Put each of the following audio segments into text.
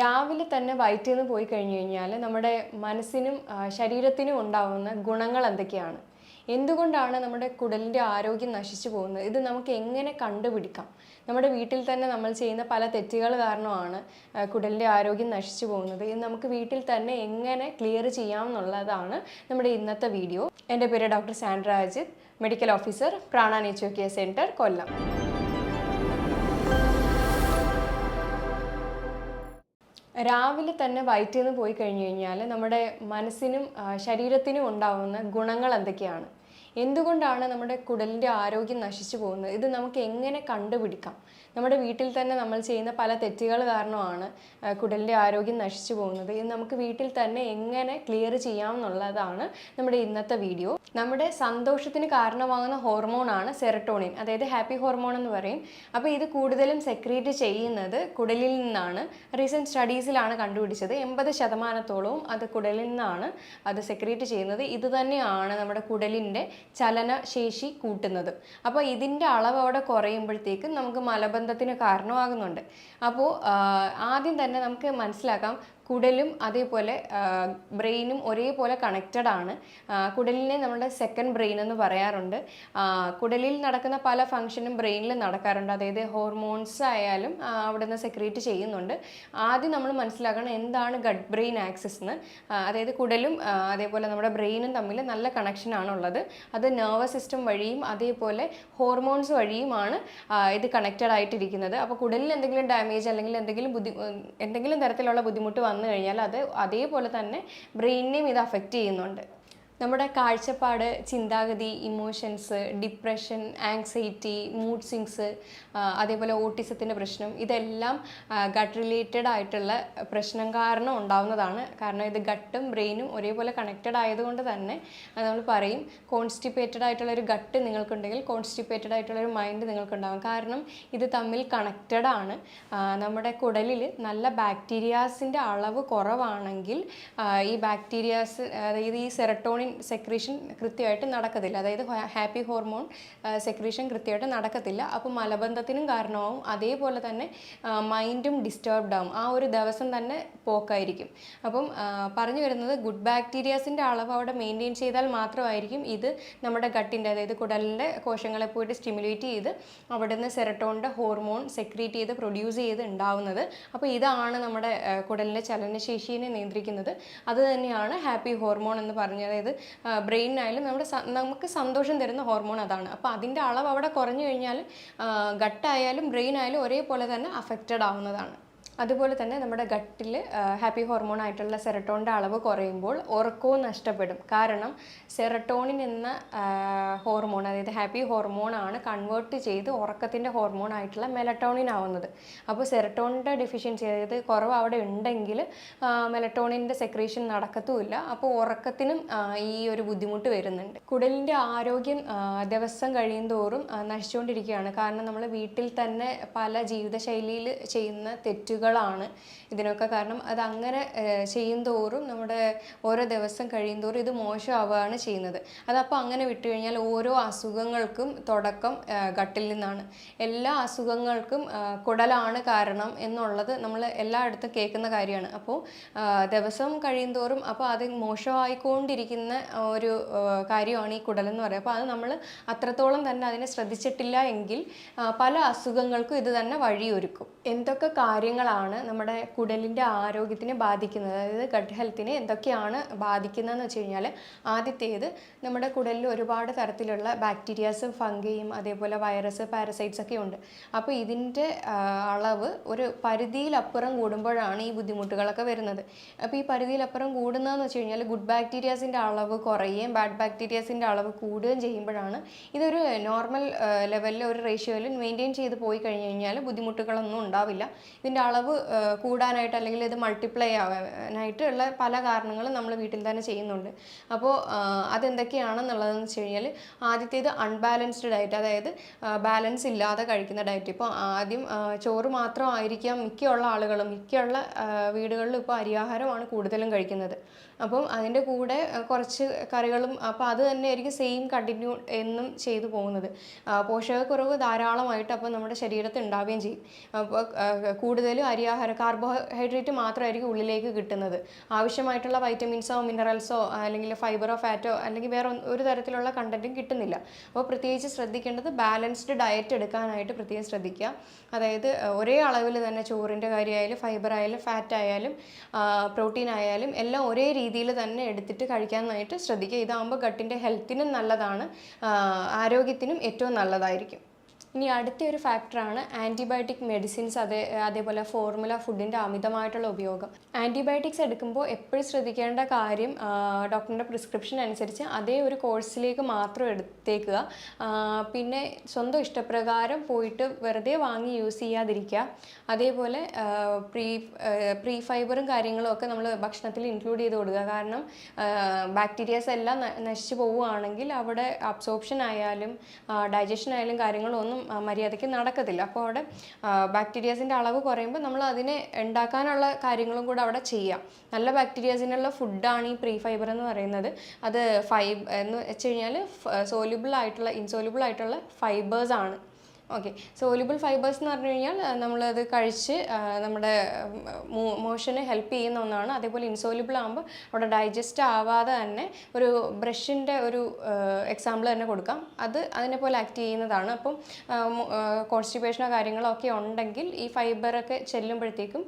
രാവിലെ തന്നെ വയറ്റിൽ നിന്ന് പോയി കഴിഞ്ഞു കഴിഞ്ഞാൽ നമ്മുടെ മനസ്സിനും ശരീരത്തിനും ഉണ്ടാവുന്ന ഗുണങ്ങൾ എന്തൊക്കെയാണ്? എന്തുകൊണ്ടാണ് നമ്മുടെ കുടലിന്റെ ആരോഗ്യം നശിച്ചു പോകുന്നത്? ഇത് നമുക്ക് എങ്ങനെ കണ്ടുപിടിക്കാം? നമ്മുടെ വീട്ടിൽ തന്നെ നമ്മൾ ചെയ്യുന്ന പല തെറ്റുകൾ കാരണമാണ് കുടലിന്റെ ആരോഗ്യം നശിച്ചു പോകുന്നത്. ഇത് നമുക്ക് വീട്ടിൽ തന്നെ എങ്ങനെ ക്ലിയർ ചെയ്യാം എന്നുള്ളതാണ് നമ്മുടെ ഇന്നത്തെ വീഡിയോ. എന്റെ പേര് doctor Sandra Ajith medical officer Prana Care Centre Kollam. രാവിലെ തന്നെ വയറ്റിൽ നിന്ന് പോയി കഴിഞ്ഞു കഴിഞ്ഞാൽ നമ്മുടെ മനസ്സിനും ശരീരത്തിനും ഉണ്ടാവുന്ന ഗുണങ്ങൾ എന്തൊക്കെയാണ്? എന്തുകൊണ്ടാണ് നമ്മുടെ കുടലിന്റെ ആരോഗ്യം നശിച്ചു പോകുന്നത്? ഇത് നമുക്ക് എങ്ങനെ കണ്ടുപിടിക്കാം? നമ്മുടെ വീട്ടിൽ തന്നെ നമ്മൾ ചെയ്യുന്ന പല തെറ്റുകൾ കാരണമാണ് കുടലിന്റെ ആരോഗ്യം നശിച്ചു പോകുന്നത്. ഇത് നമുക്ക് വീട്ടിൽ തന്നെ എങ്ങനെ ക്ലിയർ ചെയ്യാം എന്നുള്ളതാണ് നമ്മുടെ ഇന്നത്തെ വീഡിയോ. നമ്മുടെ സന്തോഷത്തിന് കാരണമാകുന്ന ഹോർമോണാണ് സെറട്ടോണിൻ. അതായത് ഹാപ്പി ഹോർമോൺ എന്ന് പറയും. അപ്പോൾ ഇത് കൂടുതലും സെക്രീറ്റ് ചെയ്യുന്നത് കുടലിൽ നിന്നാണ്. റീസെന്റ് സ്റ്റഡീസിലാണ് കണ്ടുപിടിച്ചത്. എൺപത് ശതമാനത്തോളവും അത് കുടലിൽ നിന്നാണ് അത് സെക്രീറ്റ് ചെയ്യുന്നത്. ഇത് തന്നെയാണ് നമ്മുടെ കുടലിന്റെ ചലനശേഷി കൂട്ടുന്നത്. അപ്പോൾ ഇതിന്റെ അളവ് അവിടെ കുറയുമ്പോഴത്തേക്കും നമുക്ക് മലബന്ധത്തിന് കാരണമാകുന്നുണ്ട്. അപ്പോൾ ആദ്യം തന്നെ നമുക്ക് മനസ്സിലാക്കാം കുടലും അതേപോലെ ബ്രെയിനും ഒരേപോലെ കണക്റ്റഡ് ആണ്. കുടലിനെ നമ്മുടെ സെക്കൻഡ് ബ്രെയിൻ എന്ന് പറയാറുണ്ട്. കുടലിൽ നടക്കുന്ന പല ഫങ്ഷനും ബ്രെയിനിൽ നടക്കാറുണ്ട്. അതായത് ഹോർമോൺസ് ആയാലും അവിടുന്ന് സെക്രീറ്റ് ചെയ്യുന്നുണ്ട്. ആദ്യം നമ്മൾ മനസ്സിലാക്കണം എന്താണ് ഗഡ് ബ്രെയിൻ ആക്സിസ് എന്ന്. അതായത് കുടലും അതേപോലെ നമ്മുടെ ബ്രെയിനും തമ്മിൽ നല്ല കണക്ഷൻ ആണുള്ളത്. അത് നെർവസ് സിസ്റ്റം വഴിയും അതേപോലെ ഹോർമോൺസ് വഴിയുമാണ് ഇത് കണക്റ്റഡ് ആയിട്ടിരിക്കുന്നത്. അപ്പോൾ കുടലിൽ എന്തെങ്കിലും ഡാമേജ് അല്ലെങ്കിൽ എന്തെങ്കിലും ബുദ്ധി എന്തെങ്കിലും തരത്തിലുള്ള ബുദ്ധിമുട്ട് കഴിഞ്ഞാൽ അത് അതേപോലെ തന്നെ ബ്രെയിനിനെയും ഇത് അഫക്റ്റ് ചെയ്യുന്നുണ്ട്. നമ്മുടെ കാഴ്ചപ്പാട് ചിന്താഗതി emotions depression anxiety mood swings അതേപോലെ ഓട്ടിസത്തിന്റെ പ്രശ്നം ഇതെല്ലാം ഗട്ട് റിലേറ്റഡ് ആയിട്ടുള്ള പ്രശ്നം കാരണം ഉണ്ടാവുന്നതാണ്. കാരണം ഇത് ഗട്ടും ബ്രെയിനും ഒരേപോലെ കണക്റ്റഡ് ആയതുകൊണ്ട് തന്നെ നമ്മൾ പറയും കോൺസ്റ്റിപ്പേറ്റഡ് ആയിട്ടുള്ള ഒരു ഗട്ട് നിങ്ങൾക്കുണ്ടെങ്കിൽ കോൺസ്റ്റിപ്പേറ്റഡ് ആയിട്ടുള്ള ഒരു മൈൻഡ് നിങ്ങൾക്കുണ്ടാകും കാരണം ഇത് തമ്മിൽ കണക്റ്റഡ് ആണ്. നമ്മുടെ കുടലിൽ നല്ല ബാക്ടീരിയാസിന്റെ അളവ് കുറവാണെങ്കിൽ ഈ ബാക്ടീരിയാസ് അതായത് ഈ സെറട്ടോണിൻ സെക്രീഷൻ കൃത്യമായിട്ട് നടക്കത്തില്ല. അതായത് ഹാപ്പി ഹോർമോൺ സെക്രീഷൻ കൃത്യമായിട്ട് നടക്കത്തില്ല. അപ്പോൾ മലബന്ധത്തിനും കാരണമാവും. അതേപോലെ തന്നെ മൈൻഡും ഡിസ്റ്റർബ്ഡ് ആവും. ആ ഒരു ദിവസം തന്നെ പോക്കായിരിക്കും. അപ്പം പറഞ്ഞു വരുന്നത് ഗുഡ് ബാക്ടീരിയാസിന്റെ അളവ് അവിടെ മെയിന്റെയിൻ ചെയ്താൽ മാത്രമായിരിക്കും ഇത് നമ്മുടെ ഗട്ടിന്റെ അതായത് കുടലിന്റെ കോശങ്ങളെ പോയിട്ട് സ്റ്റിമുലേറ്റ് ചെയ്ത് അവിടെ നിന്ന് സെറട്ടോണിന്റെ ഹോർമോൺ സെക്രീറ്റ് ചെയ്ത് പ്രൊഡ്യൂസ് ചെയ്ത് ഉണ്ടാവുന്നത്. അപ്പോൾ ഇതാണ് നമ്മുടെ കുടലിന്റെ ചലനശേഷിയെ നിയന്ത്രിക്കുന്നത്. അത് തന്നെയാണ് ഹാപ്പി ഹോർമോൺ എന്ന് പറഞ്ഞത്. അതായത് ബ്രെയിനായാലും നമ്മുടെ നമുക്ക് സന്തോഷം തരുന്ന ഹോർമോൺ അതാണ്. അപ്പോൾ അതിന്റെ അളവ് അവിടെ കുറഞ്ഞു കഴിഞ്ഞാൽ ഗട്ടായാലും ബ്രെയിൻ ആയാലും ഒരേപോലെ തന്നെ അഫക്റ്റഡ് ആവുന്നതാണ്. അതുപോലെ തന്നെ നമ്മുടെ ഗട്ടിൽ ഹാപ്പി ഹോർമോൺ ആയിട്ടുള്ള സെറട്ടോണിന്റെ അളവ് കുറയുമ്പോൾ ഉറക്കവും നഷ്ടപ്പെടും. കാരണം സെറട്ടോണിൻ എന്ന ഹോർമോൺ അതായത് ഹാപ്പി ഹോർമോൺ ആണ് കൺവേർട്ട് ചെയ്ത് ഉറക്കത്തിന്റെ ഹോർമോൺ ആയിട്ടുള്ള മെലട്ടോണിൻ ആവുന്നത്. അപ്പോൾ സെറട്ടോണിന്റെ ഡെഫിഷ്യൻസി അതായത് കുറവ് അവിടെ ഉണ്ടെങ്കിൽ മെലട്ടോണിന്റെ സെക്രീഷൻ നടക്കത്തുമില്ല. അപ്പോൾ ഉറക്കത്തിനും ഈ ഒരു ബുദ്ധിമുട്ട് വരുന്നുണ്ട്. കുടലിന്റെ ആരോഗ്യം ദിവസം കഴിയുന്തോറും തോറും നശിച്ചുകൊണ്ടിരിക്കുകയാണ്. കാരണം നമ്മൾ വീട്ടിൽ തന്നെ പല ജീവിതശൈലിയിൽ ചെയ്യുന്ന തെറ്റുകളാണ് ഇതിനൊക്കെ കാരണം അത് അങ്ങനെ ചെയ്യും തോറും നമ്മുടെ ഓരോ ദിവസം കഴിയും തോറും ഇത് മോശമാവുകയാണ് ചെയ്യുന്നത്. അതപ്പോൾ അങ്ങനെ വിട്ടു കഴിഞ്ഞാൽ ഓരോ അസുഖങ്ങൾക്കും തുടക്കം ഗട്ടിൽ നിന്നാണ്. എല്ലാ അസുഖങ്ങൾക്കും കുടലാണ് കാരണം എന്നുള്ളത് നമ്മൾ എല്ലായിടത്തും കേൾക്കുന്ന കാര്യമാണ്. അപ്പോൾ ദിവസം കഴിയും തോറും അപ്പോൾ അത് മോശമായിക്കൊണ്ടിരിക്കുന്ന ഒരു കാര്യമാണ് ഈ കുടലെന്ന് പറയുന്നത് അപ്പോൾ അത് നമ്മൾ അത്രത്തോളം തന്നെ അതിനെ ശ്രദ്ധിച്ചിട്ടില്ല എങ്കിൽ പല അസുഖങ്ങൾക്കും ഇത് തന്നെ വഴിയൊരുക്കും. എന്തൊക്കെ കാര്യങ്ങളാണ് നമ്മുടെ കുടലിന്റെ ആരോഗ്യത്തിനെ ബാധിക്കുന്നത്. അതായത് ഗട്ട് ഹെൽത്തിനെ എന്തൊക്കെയാണ് ബാധിക്കുന്നതെന്ന് വെച്ച് കഴിഞ്ഞാൽ ആദ്യത്തേത് നമ്മുടെ കുടലിൽ ഒരുപാട് തരത്തിലുള്ള ബാക്ടീരിയാസും ഫംഗയും അതേപോലെ വൈറസ് പാരസൈറ്റ്സ് ഒക്കെ ഉണ്ട്. അപ്പോൾ ഇതിന്റെ അളവ് ഒരു പരിധിയിലപ്പുറം കൂടുമ്പോഴാണ് ഈ ബുദ്ധിമുട്ടുകളൊക്കെ വരുന്നത്. അപ്പോൾ ഈ പരിധിയിലപ്പുറം കൂടുന്നതെന്ന് വെച്ച് കഴിഞ്ഞാൽ ഗുഡ് ബാക്ടീരിയാസിന്റെ അളവ് കുറയുകയും ബാഡ് ബാക്ടീരിയാസിന്റെ അളവ് കൂടുകയും ചെയ്യുമ്പോഴാണ് ഇതൊരു നോർമൽ ലെവലിൽ ഒരു റേഷ്യോയിൽ മെയിന്റെയിൻ ചെയ്ത് പോയി കഴിഞ്ഞ് കഴിഞ്ഞാൽ ബുദ്ധിമുട്ടുകളൊന്നും ഉണ്ടാവില്ല. ഇതിന്റെ അളവ് ആ, കൂടാനായിട്ട് അല്ലെങ്കിൽ ഇത് മൾട്ടിപ്ലൈ ആവാനായിട്ടുള്ള പല കാരണങ്ങളും നമ്മൾ വീട്ടിൽ തന്നെ ചെയ്യുന്നുണ്ട്. അപ്പോൾ അതെന്തൊക്കെയാണെന്നുള്ളതെന്ന് വെച്ച് കഴിഞ്ഞാൽ ആദ്യത്തേത് അൺബാലൻസ്ഡ് ഡയറ്റ് അതായത് ബാലൻസ് ഇല്ലാതെ കഴിക്കുന്ന ഡയറ്റ് ഇപ്പോൾ ആദ്യം ചോറ് മാത്രമായിരിക്കാം മിക്കുള്ള ആളുകളും മിക്കുള്ള വീടുകളിലും ഇപ്പോൾ അരിയാഹാരമാണ് കൂടുതലും കഴിക്കുന്നത്. അപ്പം അതിന്റെ കൂടെ കുറച്ച് കറികളും അപ്പോൾ അത് തന്നെ ആയിരിക്കും സെയിം കണ്ടിന്യൂ എന്നും ചെയ്തു പോകുന്നത്. പോഷകക്കുറവ് ധാരാളമായിട്ട് അപ്പോൾ നമ്മുടെ ശരീരത്തിൽ ഉണ്ടാവുകയും ചെയ്യും. അപ്പോൾ കൂടുതലും അരിയാഹാരം കാർബോഹൈഡ്രേറ്റ് മാത്രമായിരിക്കും ഉള്ളിലേക്ക് കിട്ടുന്നത്. ആവശ്യമായിട്ടുള്ള വൈറ്റമിൻസോ മിനറൽസോ അല്ലെങ്കിൽ ഫൈബറോ ഫാറ്റോ അല്ലെങ്കിൽ വേറെ ഒരു തരത്തിലുള്ള കണ്ടന്റും കിട്ടുന്നില്ല. അപ്പോൾ പ്രത്യേകിച്ച് ശ്രദ്ധിക്കേണ്ടത് ബാലൻസ്ഡ് ഡയറ്റ് എടുക്കാനായിട്ട് പ്രത്യേകം ശ്രദ്ധിക്കുക. അതായത് ഒരേ അളവിൽ തന്നെ ചോറിന്റെ കാര്യമായാലും ഫൈബർ ആയാലും ഫാറ്റ് ആയാലും പ്രോട്ടീൻ ആയാലും എല്ലാം ഒരേ രീതിയിൽ തന്നെ എടുത്തിട്ട് കഴിക്കാനായിട്ട് ശ്രദ്ധിക്കുക. ഇതാകുമ്പോൾ ഗട്ടിന്റെ ഹെൽത്തിനും നല്ലതാണ്. ആരോഗ്യത്തിനും ഏറ്റവും നല്ലതായിരിക്കും. ഇനി അടുത്ത ഒരു ഫാക്ടറാണ് ആന്റിബയോട്ടിക് മെഡിസിൻസ് അതേ അതേപോലെ ഫോർമുല ഫുഡിന്റെ അമിതമായിട്ടുള്ള ഉപയോഗം. ആന്റിബയോട്ടിക്സ് എടുക്കുമ്പോൾ എപ്പോഴും ശ്രദ്ധിക്കേണ്ട കാര്യം ഡോക്ടറിന്റെ പ്രിസ്ക്രിപ്ഷൻ അനുസരിച്ച് അതേ ഒരു കോഴ്സിലേക്ക് മാത്രം എടുത്തേക്കുക. പിന്നെ സ്വന്തം ഇഷ്ടപ്രകാരം പോയിട്ട് വെറുതെ വാങ്ങി യൂസ് ചെയ്യാതിരിക്കുക. അതേപോലെ പ്രീ പ്രീ ഫൈബറും കാര്യങ്ങളും ഒക്കെ നമ്മൾ ഭക്ഷണത്തിൽ ഇൻക്ലൂഡ് ചെയ്ത് കൊടുക്കുക. കാരണം ബാക്ടീരിയാസ് എല്ലാം നശിച്ചു പോവുകയാണെങ്കിൽ അവിടെ അബ്സോർപ്ഷൻ ആയാലും ഡൈജഷൻ ആയാലും കാര്യങ്ങളൊന്നും ആ, മര്യാദയ്ക്ക് നടക്കത്തില്ല. അപ്പോൾ അവിടെ ബാക്ടീരിയാസിന്റെ അളവ് കുറയുമ്പോൾ നമ്മൾ അതിനെ ഉണ്ടാക്കാനുള്ള കാര്യങ്ങളും കൂടെ അവിടെ ചെയ്യാം. നല്ല ബാക്ടീരിയാസിനുള്ള ഫുഡാണ് ഈ പ്രീ ഫൈബർ എന്ന് പറയുന്നത്. അത് ഫൈബ് എന്ന് വെച്ച് കഴിഞ്ഞാൽ സോല്യൂബിൾ ആയിട്ടുള്ള ഇൻസോല്യൂബിൾ ആയിട്ടുള്ള ഫൈബേഴ്സ് ആണ്. ഓക്കെ സോല്യൂബിൾ ഫൈബേഴ്സ് എന്ന് പറഞ്ഞു കഴിഞ്ഞാൽ നമ്മളത് കഴിച്ച് നമ്മുടെ മോഷന് ഹെൽപ്പ് ചെയ്യുന്ന ഒന്നാണ്. അതേപോലെ ഇൻസോല്യൂബിൾ ആകുമ്പോൾ അവിടെ ഡൈജസ്റ്റ് ആവാതെ തന്നെ ഒരു ബ്രഷിന്റെ ഒരു എക്സാമ്പിൾ തന്നെ കൊടുക്കാം. അത് അതിനെ പോലെ ആക്ട് ചെയ്യുന്നതാണ്. അപ്പം കോൺസ്റ്റിപ്പേഷനോ കാര്യങ്ങളോ ഒക്കെ ഉണ്ടെങ്കിൽ ഈ ഫൈബറൊക്കെ ചെല്ലുമ്പോഴത്തേക്കും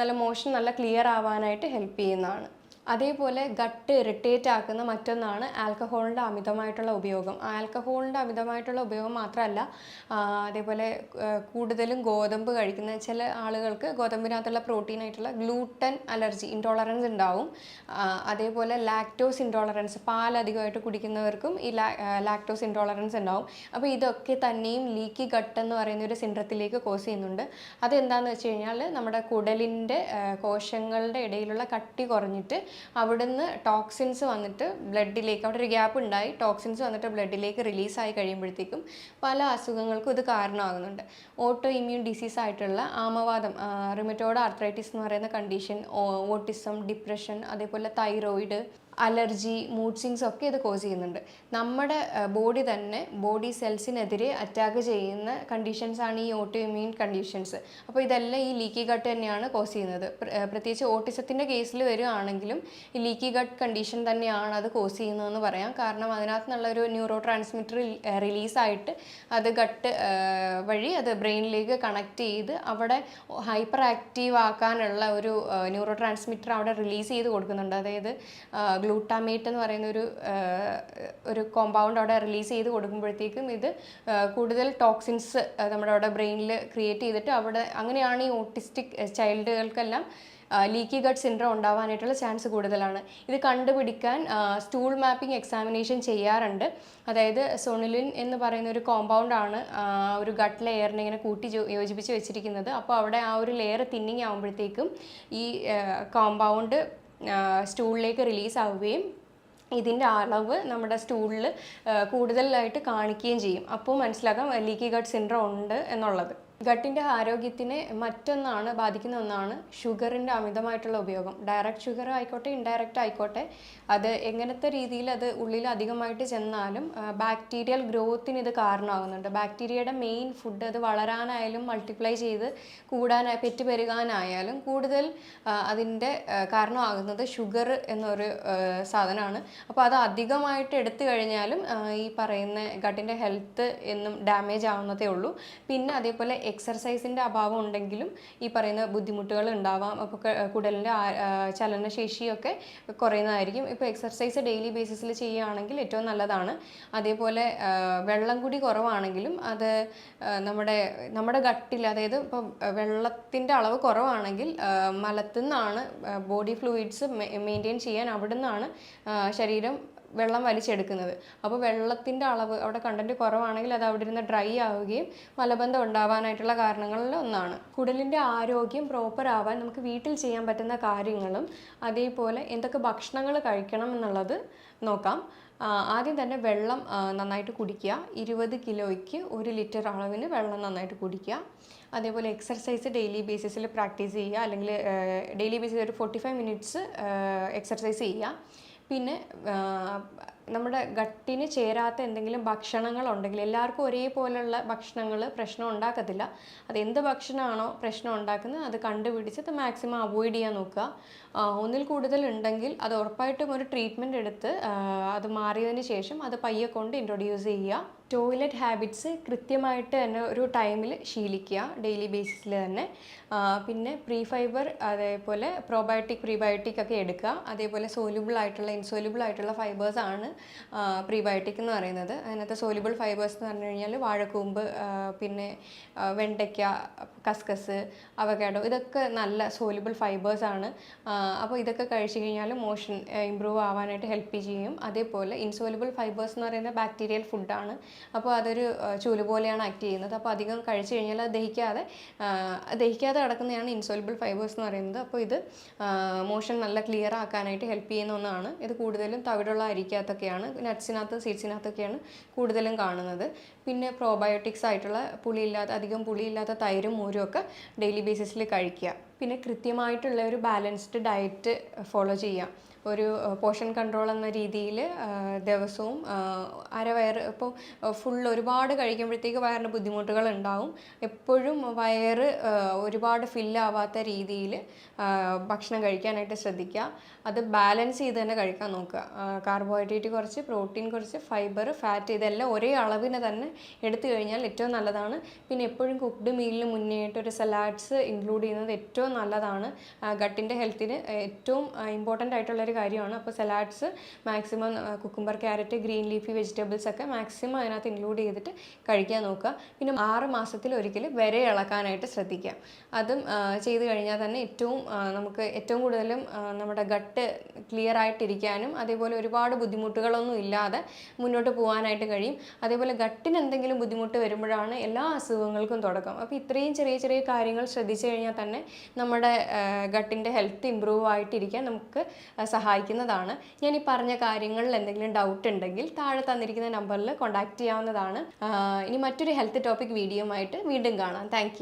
നല്ല മോഷൻ നല്ല ക്ലിയർ ആവാനായിട്ട് ഹെൽപ്പ് ചെയ്യുന്നതാണ്. അതേപോലെ ഗട്ട് ഇറിറ്റേറ്റ് ആക്കുന്ന മറ്റൊന്നാണ് ആൽക്കഹോളിന്റെ അമിതമായിട്ടുള്ള ഉപയോഗം. ആൽക്കഹോളിന്റെ അമിതമായിട്ടുള്ള ഉപയോഗം മാത്രമല്ല അതേപോലെ കൂടുതലും ഗോതമ്പ് കഴിക്കുന്ന ചില ആളുകൾക്ക് ഗോതമ്പിനകത്തുള്ള പ്രോട്ടീൻ ആയിട്ടുള്ള ഗ്ലൂട്ടൻ അലർജി ഇൻടോളറൻസ് ഉണ്ടാവും. അതേപോലെ ലാക്ടോസ് ഇൻടോളറൻസ് പാൽ അധികമായിട്ട് കുടിക്കുന്നവർക്കും ഈ ലാക്ടോസ് ഇൻടോളറൻസ് ഉണ്ടാവും. അപ്പോൾ ഇതൊക്കെ തന്നെയും ലീക്കി ഗട്ട് എന്ന് പറയുന്ന ഒരു സിൻഡ്രത്തിലേക്ക് കോസ് ചെയ്യുന്നുണ്ട്. അതെന്താണെന്ന് വെച്ച് കഴിഞ്ഞാൽ നമ്മുടെ കുടലിന്റെ കോശങ്ങളുടെ ഇടയിലുള്ള കട്ടി കുറഞ്ഞിട്ട് അവിടുന്ന് ടോക്സിൻസ് വന്നിട്ട് ബ്ലഡിലേക്ക് അവിടെ ഒരു ഗ്യാപ്പ് ഉണ്ടായി. ടോക്സിൻസ് വന്നിട്ട് ബ്ലഡിലേക്ക് റിലീസായി കഴിയുമ്പോഴത്തേക്കും പല അസുഖങ്ങൾക്കും ഇത് കാരണമാകുന്നുണ്ട്. ഓട്ടോ ഇമ്മ്യൂൺ ഡിസീസ് ആയിട്ടുള്ള ആമവാദം റിമറ്റോഡ് ആർത്രൈറ്റിസ് എന്ന് പറയുന്ന കണ്ടീഷൻ ഓട്ടിസം ഡിപ്രഷൻ അതേപോലെ തൈറോയിഡ് അലർജി മൂഡ് സിങ്സ് ഒക്കെ ഇത് കോസ് ചെയ്യുന്നുണ്ട്. നമ്മുടെ ബോഡി തന്നെ ബോഡി സെൽസിനെതിരെ അറ്റാക്ക് ചെയ്യുന്ന കണ്ടീഷൻസ് ആണ് ഈ ഓട്ടോ ഇമ്മ്യൂൺ കണ്ടീഷൻസ് അപ്പോൾ ഇതെല്ലാം ഈ ലീക്കി ഗട്ട് തന്നെയാണ് കോസ് ചെയ്യുന്നത്. പ്രത്യേകിച്ച് ഓട്ടിസത്തിന്റെ കേസിൽ വരികയാണെങ്കിലും ഈ ലീക്കി ഗട്ട് കണ്ടീഷൻ തന്നെയാണ് അത് കോസ് ചെയ്യുന്നതെന്ന് പറയാം. കാരണം അതിനകത്ത് നിന്നുള്ളൊരു ന്യൂറോ ട്രാൻസ്മിറ്റർ റിലീസായിട്ട് അത് ഗട്ട് വഴി അത് ബ്രെയിനിലേക്ക് കണക്ട് ചെയ്ത് അവിടെ ഹൈപ്പർ ആക്റ്റീവ് ആക്കാനുള്ള ഒരു ന്യൂറോ ട്രാൻസ്മിറ്റർ അവിടെ റിലീസ് ചെയ്ത് കൊടുക്കുന്നുണ്ട്. അതായത് ഗ്ലൂട്ടാമേറ്റ് എന്ന് പറയുന്ന ഒരു ഒരു കോമ്പൗണ്ട് അവിടെ റിലീസ് ചെയ്ത് കൊടുക്കുമ്പോഴത്തേക്കും ഇത് കൂടുതൽ ടോക്സിൻസ് നമ്മുടെ അവിടെ ബ്രെയിനിൽ ക്രിയേറ്റ് ചെയ്തിട്ട് അവിടെ അങ്ങനെയാണ് ഈ ഓട്ടിസ്റ്റിക് ചൈൽഡുകൾക്കെല്ലാം ലീക്കി ഗട്ട് സിൻഡ്രോം ഉണ്ടാവാനായിട്ടുള്ള ചാൻസ് കൂടുതലാണ്. ഇത് കണ്ടുപിടിക്കാൻ സ്റ്റൂൾ മാപ്പിംഗ് എക്സാമിനേഷൻ ചെയ്യാറുണ്ട്. അതായത് സൊണിലിൻ എന്ന് പറയുന്ന ഒരു കോമ്പൗണ്ട് ആണ് ഒരു ഗട്ട് ലെയറിനെ ഇങ്ങനെ കൂട്ടി യോജിപ്പിച്ച് വെച്ചിരിക്കുന്നത്. അപ്പോൾ അവിടെ ആ ഒരു ലെയർ തിന്നിങ് ആകുമ്പോഴത്തേക്കും ഈ കോമ്പൗണ്ട് സ്റ്റൂളിലേക്ക് റിലീസ് ആവുകയും ഇതിന്റെ അളവ് നമ്മുടെ സ്റ്റൂളിൽ കൂടുതലായിട്ട് കാണിക്കുകയും ചെയ്യും. അപ്പോൾ മനസ്സിലാക്കാം ലീക്കി ഗട്ട് സിൻഡ്രോം ഉണ്ട് എന്നുള്ളത്. ഗട്ടിന്റെ ആരോഗ്യത്തിനെ മറ്റൊന്നാണ് ബാധിക്കുന്ന ഒന്നാണ് ഷുഗറിന്റെ അമിതമായിട്ടുള്ള ഉപയോഗം. ഡയറക്റ്റ് ഷുഗർ ആയിക്കോട്ടെ ഇൻഡയറക്റ്റ് ആയിക്കോട്ടെ അത് എങ്ങനത്തെ രീതിയിൽ അത് ഉള്ളിൽ അധികമായിട്ട് ചെന്നാലും ബാക്ടീരിയൽ ഗ്രോത്തിന് ഇത് കാരണമാകുന്നുണ്ട്. ബാക്ടീരിയയുടെ മെയിൻ ഫുഡ് അത് വളരാനായാലും മൾട്ടിപ്ലൈ ചെയ്ത് കൂടാനായി പെറ്റ് പെരുകാനായാലും കൂടുതൽ അതിന്റെ കാരണമാകുന്നത് ഷുഗർ എന്നൊരു സാധനമാണ്. അപ്പോൾ അത് അധികമായിട്ട് എടുത്തു കഴിഞ്ഞാലും ഈ പറയുന്ന ഗട്ടിന്റെ ഹെൽത്ത് എന്നും ഡാമേജ് ആവുന്നതേ ഉള്ളൂ. പിന്നെ അതേപോലെ എക്സർസൈസിന്റെ അഭാവം ഉണ്ടെങ്കിലും ഈ പറയുന്ന ബുദ്ധിമുട്ടുകൾ ഉണ്ടാവാം അപ്പോൾ കുടലിന്റെ ചലനശേഷിയൊക്കെ കുറയുന്നതായിരിക്കും. ഇപ്പോൾ എക്സർസൈസ് ഡെയിലി ബേസിസിൽ ചെയ്യുകയാണെങ്കിൽ ഏറ്റവും നല്ലതാണ്. അതേപോലെ വെള്ളം കൂടി കുറവാണെങ്കിലും അത് നമ്മുടെ നമ്മുടെ ഗട്ടിൽ അതായത് ഇപ്പോൾ വെള്ളത്തിന്റെ അളവ് കുറവാണെങ്കിൽ മലത്തുനിന്നാണ് ബോഡി ഫ്ലൂയിഡ്സ് മെയിന്റെയിൻ ചെയ്യാൻ അവിടെ നിന്നാണ് ശരീരം വെള്ളം വലിച്ചെടുക്കുന്നത്. അപ്പോൾ വെള്ളത്തിന്റെ അളവ് അവിടെ കണ്ടന്റ് കുറവാണെങ്കിൽ അത് അവിടെ ഇരുന്ന് ഡ്രൈ ആവുകയും മലബന്ധം ഉണ്ടാവാനായിട്ടുള്ള കാരണങ്ങളിൽ ഒന്നാണ്. കുടലിന്റെ ആരോഗ്യം പ്രോപ്പർ ആവാൻ നമുക്ക് വീട്ടിൽ ചെയ്യാൻ പറ്റുന്ന കാര്യങ്ങളും അതേപോലെ എന്തൊക്കെ ഭക്ഷണങ്ങൾ കഴിക്കണം എന്നുള്ളത് നോക്കാം. ആദ്യം തന്നെ വെള്ളം നന്നായിട്ട് കുടിക്കുക. ഇരുപത് കിലോയ്ക്ക് ഒരു ലിറ്റർ അളവിന് വെള്ളം നന്നായിട്ട് കുടിക്കുക. അതേപോലെ എക്സർസൈസ് ഡെയിലി ബേസിസിൽ പ്രാക്ടീസ് ചെയ്യുക. അല്ലെങ്കിൽ ഡെയിലി ബേസിൽ ഒരു ഫോർട്ടി ഫൈവ് മിനിറ്റ്സ് എക്സർസൈസ് ചെയ്യുക. പിന്നെ നമ്മുടെ ഗട്ടിന് ചേരാത്ത എന്തെങ്കിലും ഭക്ഷണങ്ങളുണ്ടെങ്കിൽ എല്ലാവർക്കും ഒരേപോലെയുള്ള ഭക്ഷണങ്ങൾ പ്രശ്നം ഉണ്ടാക്കത്തില്ല. അത് എന്ത് ഭക്ഷണമാണോ പ്രശ്നം ഉണ്ടാക്കുന്നത് അത് കണ്ടുപിടിച്ച് അത് മാക്സിമം അവോയ്ഡ് ചെയ്യാൻ നോക്കുക. ഒന്നിൽ കൂടുതൽ ഉണ്ടെങ്കിൽ അത് ഉറപ്പായിട്ടും ഒരു ട്രീറ്റ്മെന്റ് എടുത്ത് അത് മാറിയതിന് ശേഷം അത് പയ്യെ കൊണ്ട് ഇൻട്രൊഡ്യൂസ് ചെയ്യുക. ടോയ്ലറ്റ് ഹാബിറ്റ്സ് കൃത്യമായിട്ട് തന്നെ ഒരു ടൈമിൽ ശീലിക്കുക ഡെയിലി ബേസിസിൽ തന്നെ. പിന്നെ പ്രീ ഫൈബർ അതേപോലെ പ്രോബയോട്ടിക് പ്രീബയോട്ടിക് ഒക്കെ എടുക്കുക. അതേപോലെ സോല്യൂബിൾ ആയിട്ടുള്ള ഇൻസോല്യൂബിൾ ആയിട്ടുള്ള ഫൈബേഴ്സ് ആണ് പ്രീബയോട്ടിക് എന്ന് പറയുന്നത്. അതിനകത്ത് സോല്യൂബിൾ ഫൈബേഴ്സ് എന്ന് പറഞ്ഞു കഴിഞ്ഞാൽ വാഴക്കൂമ്പ് പിന്നെ വെണ്ടയ്ക്ക കസ്കസ് അവക്കാഡോ ഇതൊക്കെ നല്ല സോല്യൂബിൾ ഫൈബേഴ്സ് ആണ്. അപ്പോൾ ഇതൊക്കെ കഴിച്ചു കഴിഞ്ഞാൽ മോഷൻ ഇമ്പ്രൂവ് ആവാനായിട്ട് ഹെൽപ്പ് ചെയ്യും. അതേപോലെ ഇൻസോലുബിൾ ഫൈബേഴ്സ് എന്ന് പറയുന്നത് ബാക്ടീരിയൽ ഫുഡാണ് അപ്പോൾ അതൊരു ചൂൽ പോലെയാണ് ആക്ട് ചെയ്യുന്നത്. അപ്പോൾ അധികം കഴിച്ചു കഴിഞ്ഞാൽ അത് ദഹിക്കാതെ ദഹിക്കാതെ കിടക്കുന്നതാണ് ഇൻസോലിബിൾ ഫൈബേഴ്സ് എന്ന് പറയുന്നത്. അപ്പോൾ ഇത് മോഷൻ നല്ല ക്ലിയർ ആക്കാനായിട്ട് ഹെൽപ്പ് ചെയ്യുന്ന ഒന്നാണ്. ഇത് കൂടുതലും തവിടുള്ള അരിക്കകത്തൊക്കെയാണ് നട്ട്സിനകത്ത് സീഡ്സിനകത്തൊക്കെയാണ് കൂടുതലും കാണുന്നത്. പിന്നെ പ്രോബയോട്ടിക്സ് ആയിട്ടുള്ള പുളിയില്ലാത്ത അധികം പുളിയില്ലാത്ത തൈരും മോരും ഒക്കെ ഡെയിലി ബേസിസിൽ കഴിക്കുക. പിന്നെ കൃത്യമായിട്ടുള്ള ഒരു ബാലൻസ്ഡ് ഡയറ്റ് ഫോളോ ചെയ്യാം ഒരു പോഷൻ കൺട്രോൾ എന്ന രീതിയിൽ ദിവസവും അര അരവയറ് ഇപ്പോൾ ഫുൾ ഒരുപാട് കഴിക്കുമ്പോഴത്തേക്ക് വയറിന് ബുദ്ധിമുട്ടുകൾ ഉണ്ടാവും എപ്പോഴും വയറ് ഒരുപാട് ഫില്ലാവാത്ത രീതിയിൽ ഭക്ഷണം കഴിക്കാനായിട്ട് ശ്രദ്ധിക്കുക. അത് ബാലൻസ് ചെയ്ത് തന്നെ കഴിക്കാൻ നോക്കുക. കാർബോഹൈഡ്രേറ്റ് കുറച്ച് പ്രോട്ടീൻ കുറച്ച് ഫൈബർ ഫാറ്റ് ഇതെല്ലാം ഒരേ അളവിന് തന്നെ എടുത്തു കഴിഞ്ഞാൽ ഏറ്റവും നല്ലതാണ്. പിന്നെ എപ്പോഴും കുക്ക്ഡ് മീലിന് മുന്നേയിട്ട് ഒരു സലാഡ്സ് ഇൻക്ലൂഡ് ചെയ്യുന്നത് ഏറ്റവും നല്ലതാണ്. ഗട്ടിന്റെ ഹെൽത്തിന് ഏറ്റവും ഇമ്പോർട്ടന്റ് ആയിട്ടുള്ള ഒരു കാര്യമാണ്. അപ്പോൾ salads maximum cucumber carrot green leafy vegetables ഒക്കെ മാക്സിമം അതിനകത്ത് ഇൻക്ലൂഡ് ചെയ്തിട്ട് കഴിക്കാൻ നോക്കുക. പിന്നെ ആറ് മാസത്തിൽ ഒരിക്കൽ വരെ ഇളക്കാനായിട്ട് ശ്രദ്ധിക്കുക. അതും ചെയ്തു കഴിഞ്ഞാൽ തന്നെ ഏറ്റവും നമുക്ക് ഏറ്റവും കൂടുതലും നമ്മുടെ ഗട്ട് ക്ലിയർ ആയിട്ടിരിക്കാനും അതേപോലെ ഒരുപാട് ബുദ്ധിമുട്ടുകളൊന്നും ഇല്ലാതെ മുന്നോട്ട് പോകാനായിട്ട് കഴിയും. അതേപോലെ ഗട്ടിന് എന്തെങ്കിലും ബുദ്ധിമുട്ട് വരുമ്പോഴാണ് എല്ലാ അസുഖങ്ങൾക്കും തുടക്കം. അപ്പോൾ ഇത്രയും ചെറിയ ചെറിയ കാര്യങ്ങൾ ശ്രദ്ധിച്ചു കഴിഞ്ഞാൽ തന്നെ നമ്മുടെ ഗട്ടിന്റെ ഹെൽത്ത് ഇമ്പ്രൂവ് ആയിട്ടിരിക്കാൻ നമുക്ക് ആ, സഹായിക്കുന്നതാണ്. ഞാൻ ഈ പറഞ്ഞ കാര്യങ്ങളിൽ എന്തെങ്കിലും ഡൗട്ട് ഉണ്ടെങ്കിൽ താഴെ തന്നിരിക്കുന്ന നമ്പറിൽ കോൺടാക്ട് ചെയ്യാവുന്നതാണ്. ഇനി മറ്റൊരു ഹെൽത്ത് ടോപ്പിക് വീഡിയോ ആയിട്ട് വീണ്ടും കാണാം. താങ്ക്